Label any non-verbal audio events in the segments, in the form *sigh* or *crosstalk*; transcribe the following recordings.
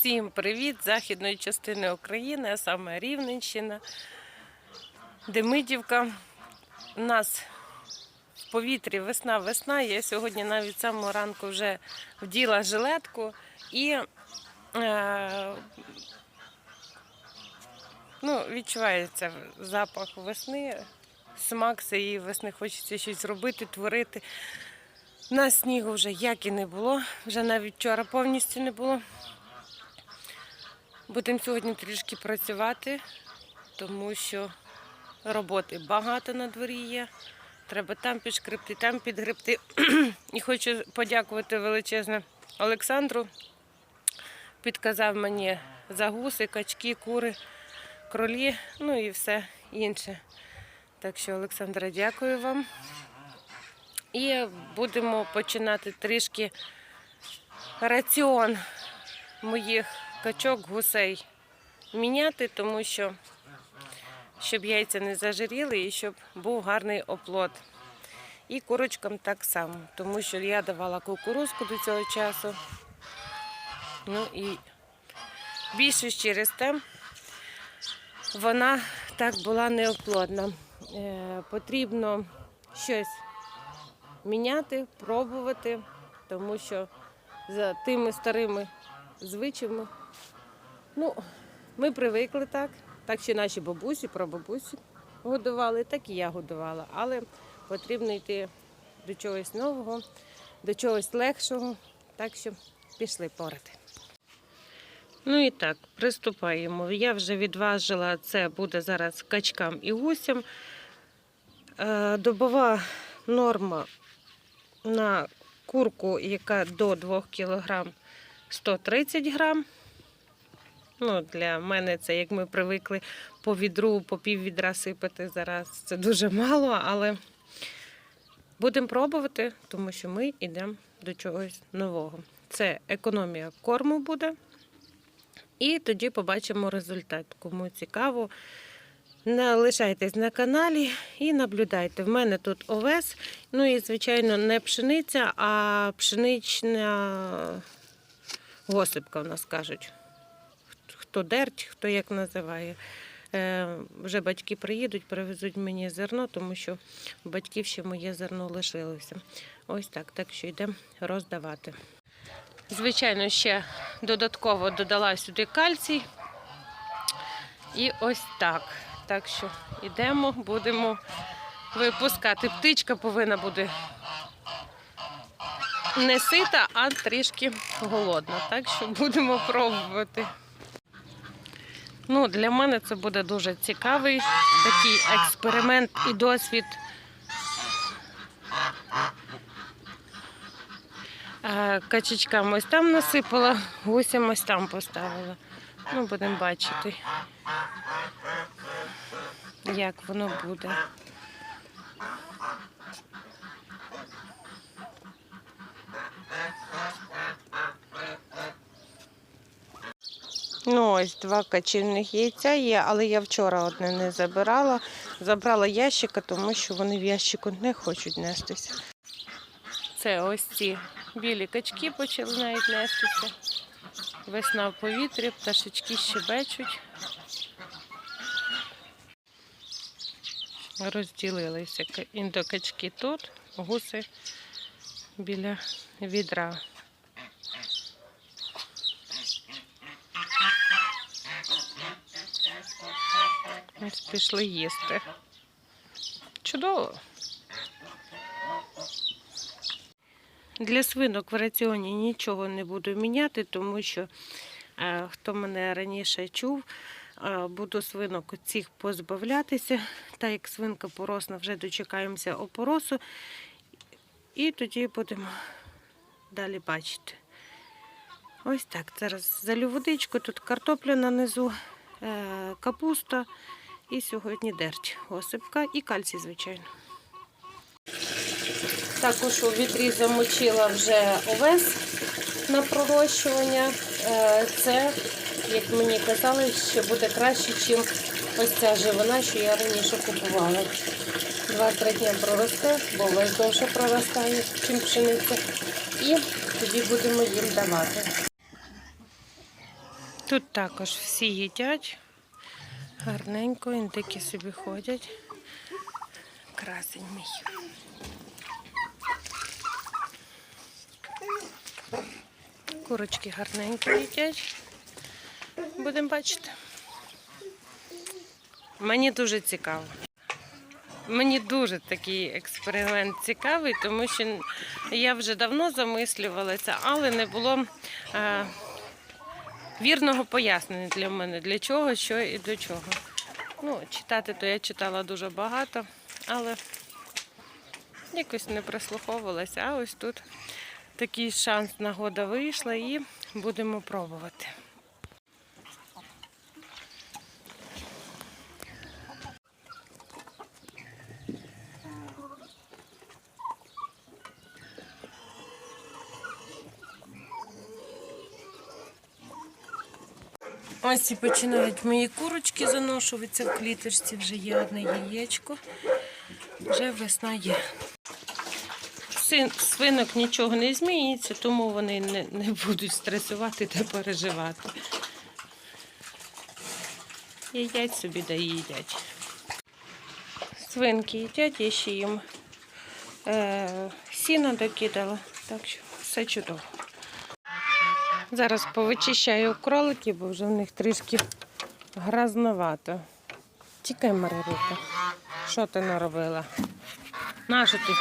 Всім привіт з західної частини України, а саме Рівненщина, Демидівка. У нас в повітрі весна, весна. Я сьогодні навіть з самого ранку вже вділа жилетку і е, ну, відчувається запах весни, смак цієї весни. Хочеться щось робити, творити. У нас снігу вже як і не було, вже навіть вчора повністю не було. Будемо сьогодні трішки працювати, тому що роботи багато на дворі є. Треба там підшкребти, там підгребти. *clears throat* І хочу подякувати величезне Олександру. Підказав мені за гуси, качки, кури, кролі, ну і все інше. Так що, Олександра, дякую вам. І будемо починати трішки раціон моїх качок, гусей міняти, тому що щоб яйця не зажиріли і щоб був гарний оплод. І курочкам так само, тому що я давала кукурузку до цього часу. Ну і більше через те вона так була неоплодна. Е, потрібно щось міняти, пробувати, тому що за тими старими звичаями, ну, ми привикли так, так що наші бабусі, прабабусі годували, так і я годувала. Але потрібно йти до чогось нового, до чогось легшого. Так що пішли порати. Ну і так, приступаємо. Я вже відважила, це буде зараз качкам і гусям. Е, Добова норма на курку, яка до 2 кг 130 грам. Ну, для мене це, як ми привикли по відру, по пів відра сипати зараз. Це дуже мало, але будемо пробувати, тому що ми йдемо до чогось нового. Це економія корму буде. І тоді побачимо результат. Кому цікаво, лишайтесь на каналі і наблюдайте. В мене тут овес, ну і, звичайно, не пшениця, а пшенична госипка, в нас кажуть. Хто дерть, хто як називає. Е, вже батьки приїдуть, привезуть мені зерно, тому що у батьків ще моє зерно лишилося. Ось так, так що йдемо роздавати. Звичайно, ще додатково додала сюди кальцій. І ось так. Так що йдемо, будемо випускати. Птичка повинна бути не сита, а трішки голодна. Так що будемо пробувати. Ну, Для мене це буде дуже цікавий такий експеримент і досвід. Е, Качечкам ось там насипала, гусям ось там поставила. Ну, будемо бачити, як воно буде. Ну, ось два качівних яйця є, але я вчора одне не забирала. Забрала ящика, тому що вони в ящику не хочуть нестися. Це ось ці білі качки почали навіть нестися. Весна в повітрі, пташечки щебечуть. Розділилися індокачки тут, гуси біля відра. Ось пішли їсти. Чудово. Для свинок в раціоні нічого не буду міняти, тому що е, хто мене раніше чув, е, буду свинок цих позбавлятися. Та як свинка поросна, вже дочекаємося опоросу. І тоді будемо далі бачити. Ось так. Зараз залю водичку, тут картопля на низу, е, капуста і сьогодні дерть, осипка і кальцій, звичайно. Також у вітрі замочила вже овес на пророщування. Е, Це, як мені казали, ще буде краще, ніж ось ця живина, що я раніше купувала. Два-три дні проросте, бо овес довше проростає, ніж пшениця. І тоді будемо їм давати. Тут також всі їдять. Гарненько, індики собі ходять. Красень мій. Курочки гарненько їдять. Будемо бачити. Мені дуже цікаво. Мені дуже такий експеримент цікавий, тому що я вже давно замислювалася, але не було е, вірного пояснення для мене, для чого, що і до чого. Ну, читати то я читала дуже багато, але якось не прислуховувалася. А ось тут такий шанс, нагода вийшла і будемо пробувати. Ось і починають мої курочки заношуватися в кліточці, вже є одне яєчко, вже весна є. Свинок нічого не змінюється, тому вони не, не будуть стресувати та переживати. Їдять собі да їдять. Свинки їдять, я ще їм е, сіно докидала, так що все чудово. Зараз повичищаю кроликів, бо вже в них трішки грязновато. Тікай, Марирута. Що ти наробила? Нашу ти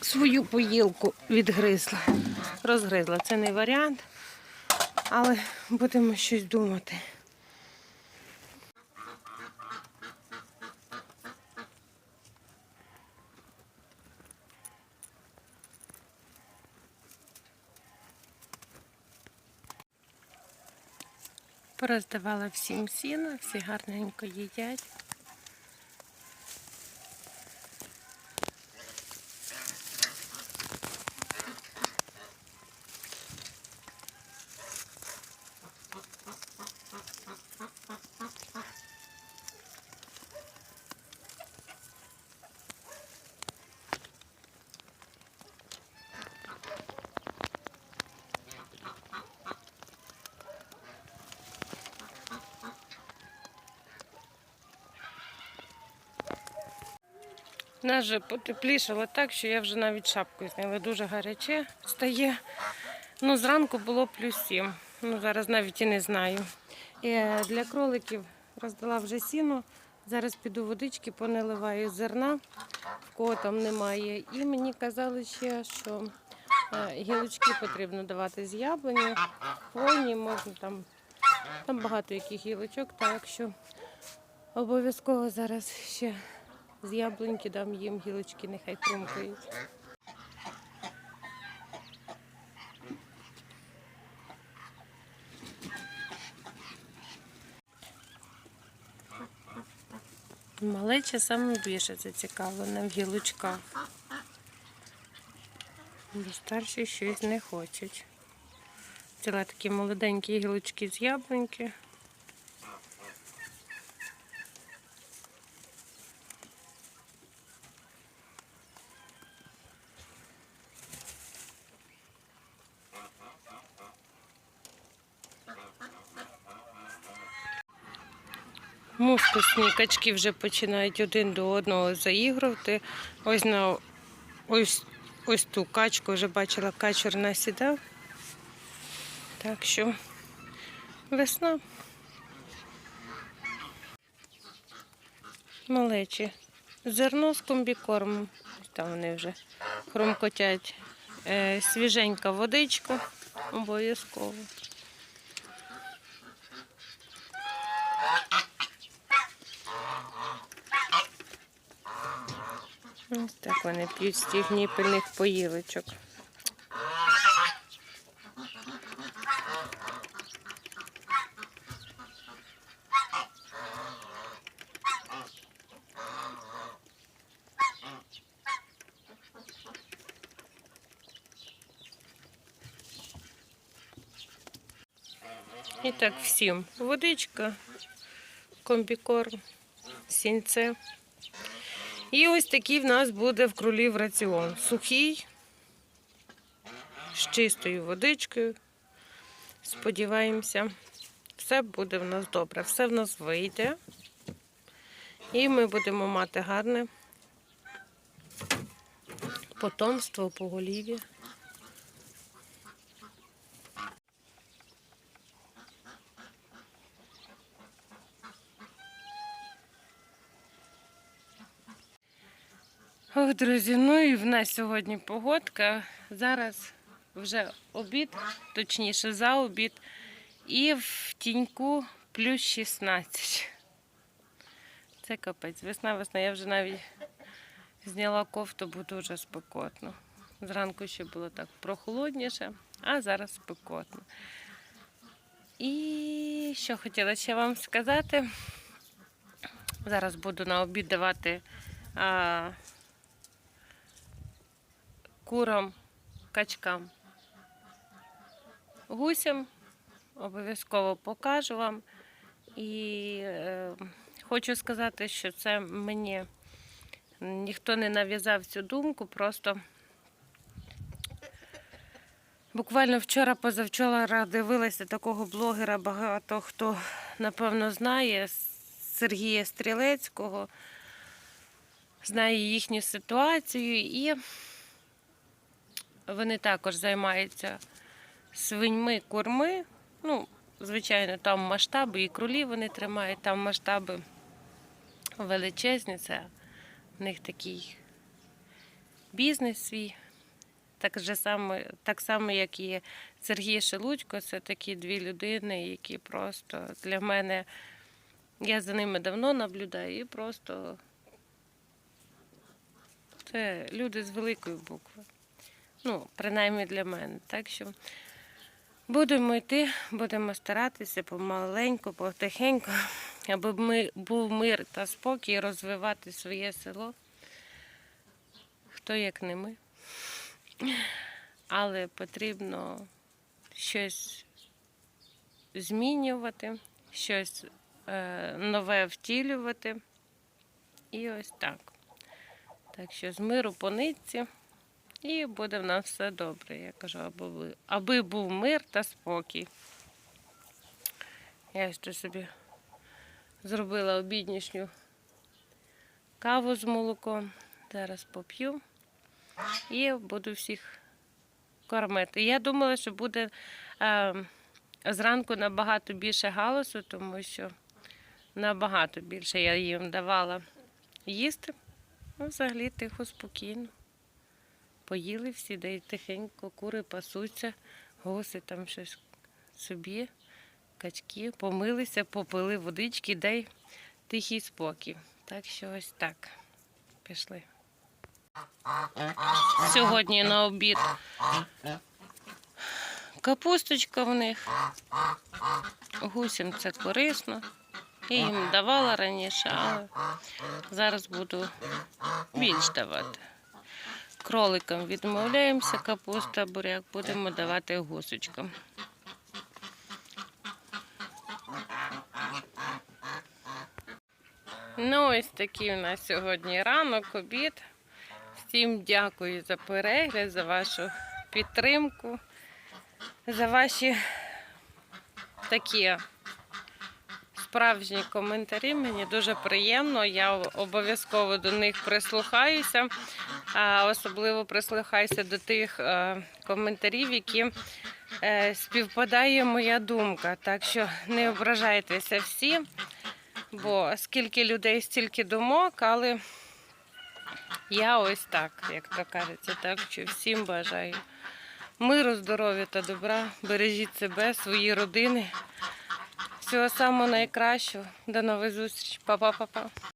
свою поїлку відгризла. Розгризла. Це не варіант, але будемо щось думати. Пороздавала всім сіно, всі гарненько їдять. У нас же потеплішало так, що я вже навіть шапку зняла. Дуже гаряче стає. Ну, зранку було плюс 7. Ну, зараз навіть і не знаю. І е, для кроликів роздала вже сіно. Зараз піду водички, поналиваю зерна, в кого там немає. І мені казали ще, що е, гілочки потрібно давати з яблуні, хвойні, можна там, там багато яких гілочок, так що обов'язково зараз ще з яблуньки дам їм гілочки, нехай хрумкають. Малеча саме більше зацікавлена в гілочках. Бо старші щось не хочуть. Взяла такі молоденькі гілочки з яблуньки. Мускусні качки вже починають один до одного заігрувати. Ось на ось, ось ту качку вже бачила, качур насідав. Так що весна. Малечі. Зерно з комбікормом. Там вони вже хрумкотять. Е, свіженька водичка обов'язково. Ось так вони п'ють з тих ніпельних поїлочок. І так всім. Водичка, комбікорм, сінце. І ось такий в нас буде в кролів раціон. Сухий, з чистою водичкою. Сподіваємося, все буде в нас добре, все в нас вийде. І ми будемо мати гарне потомство поголів'я. Ох, друзі, ну і в нас сьогодні погодка. Зараз вже обід, точніше за обід, і в тіньку плюс 16. Це капець. Весна, весна. Я вже навіть зняла кофту, бо дуже спекотно. Зранку ще було так прохолодніше, а зараз спекотно. І що хотіла ще вам сказати. Зараз буду на обід давати курам, качкам, гусям. Обов'язково покажу вам. І е, хочу сказати, що це мені ніхто не нав'язав цю думку, просто буквально вчора, позавчора дивилася такого блогера, багато хто, напевно, знає Сергія Стрілецького, знає їхню ситуацію, і вони також займаються свиньми, курми. Ну, звичайно, там масштаби і кролі вони тримають, там масштаби величезні. Це в них такий бізнес свій. Так, же саме, так само, як і Сергій Шелудько, це такі дві людини, які просто для мене, я за ними давно наблюдаю, і просто це люди з великої букви. Ну, принаймні для мене. Так що будемо йти, будемо старатися помаленьку, потихеньку, аби ми, був мир та спокій розвивати своє село. Хто як не ми. Але потрібно щось змінювати, щось е, нове втілювати. І ось так. Так що з миру по нитці. І буде в нас все добре. Я кажу, аби, аби був мир та спокій. Я ще собі зробила обіднішню каву з молоком. Зараз поп'ю і буду всіх кормити. Я думала, що буде е, зранку набагато більше галасу, тому що набагато більше я їм давала їсти. Ну, взагалі тихо, спокійно. Поїли всі, де й тихенько, кури пасуться, гуси там щось собі, качки, помилися, попили водички, дай тихий спокій. Так що ось так. Пішли. Сьогодні на обід капусточка в них. Гусям це корисно. Я їм давала раніше, але зараз буду більш давати. Кроликам відмовляємося, капуста, буряк будемо давати гусочкам. Ну, ось такий у нас сьогодні ранок, обід. Всім дякую за перегляд, за вашу підтримку, за ваші такі справжні коментарі. Мені дуже приємно. Я обов'язково до них прислухаюся. Особливо прислухаюся до тих е, коментарів, які е, співпадає моя думка. Так що не ображайтеся всі, бо скільки людей, стільки думок, але я ось так, як то кажеться, так що всім бажаю миру, здоров'я та добра. Бережіть себе, свої родини. Всього самого найкращого. До нових зустріч. Па-па-па-па.